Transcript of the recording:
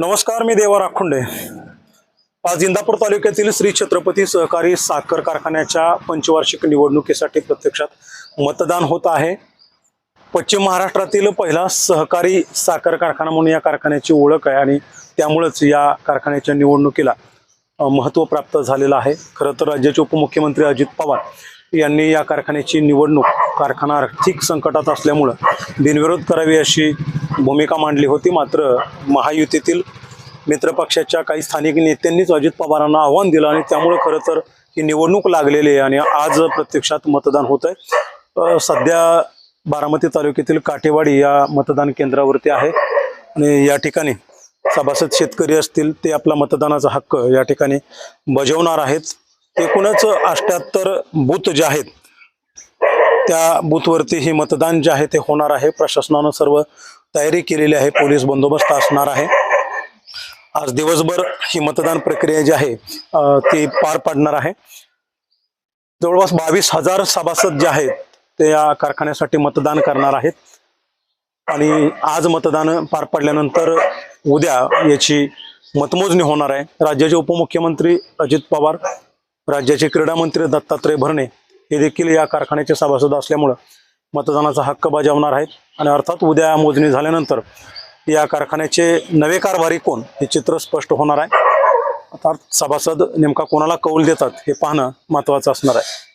नमस्कार मी देवा राखुंडे. आज इंदापूर तालुक्यातील श्री छत्रपती सहकारी साखर कारखान्याच्या पंचवार्षिक निवडणुकीसाठी प्रत्यक्षात मतदान होत आहे. पश्चिम महाराष्ट्रातील पहिला सहकारी साखर कारखाना म्हणून या कारखान्याची ओळख आहे आणि त्यामुळेच या कारखान्याच्या निवडणुकीला महत्त्व प्राप्त झालेलं आहे. खरं तर राज्याचे उपमुख्यमंत्री अजित पवार यांनी या कारखान्याची निवडणूक कारखाना आर्थिक संकटात असल्यामुळं बिनविरोध करावी अशी भूमिका मांडली होती. मात्र महायुतीतील मित्रपक्षाच्या काही स्थानिक नेत्यांनीच अजित पवारांना आव्हान दिलं आणि त्यामुळे खरं तर ही निवडणूक लागलेली आहे आणि आज प्रत्यक्षात मतदान होत आहे. सध्या बारामती तालुक्यातील काठेवाडी या मतदान केंद्रावरती आहे आणि या ठिकाणी सभासद शेतकरी असतील ते आपला मतदानाचा हक्क या ठिकाणी बजावणार आहेत. एकूणच अष्ट्याहत्तर बूथ जे आहेत त्या बूथवरती हे मतदान जे आहे ते होणार आहे. प्रशासनानं सर्व तयारी केलेली आहे. पोलीस बंदोबस्त असणार आहे. आज दिवसभर ही मतदान प्रक्रिया जी आहे ती पार पडणार आहे. जवळपास बावीस हजार सभासद जे आहेत ते या कारखान्यासाठी मतदान करणार आहेत. आणि आज मतदान पार पडल्यानंतर उद्या याची मतमोजणी होणार आहे. राज्याचे उपमुख्यमंत्री अजित पवार राज्याचे क्रीडा मंत्री दत्तात्रय भरणे हे देखील या कारखान्याचे सभासद असल्यामुळं मतदानाचा हक्क बजावणार आहेत. आणि अर्थात उद्या मोजणी झाल्यानंतर या कारखान्याचे नवे कारभारी कोण हे चित्र स्पष्ट होणार आहे. अर्थात सभासद नेमका कोणाला कौल देतात हे पाहणं महत्त्वाचं असणार आहे.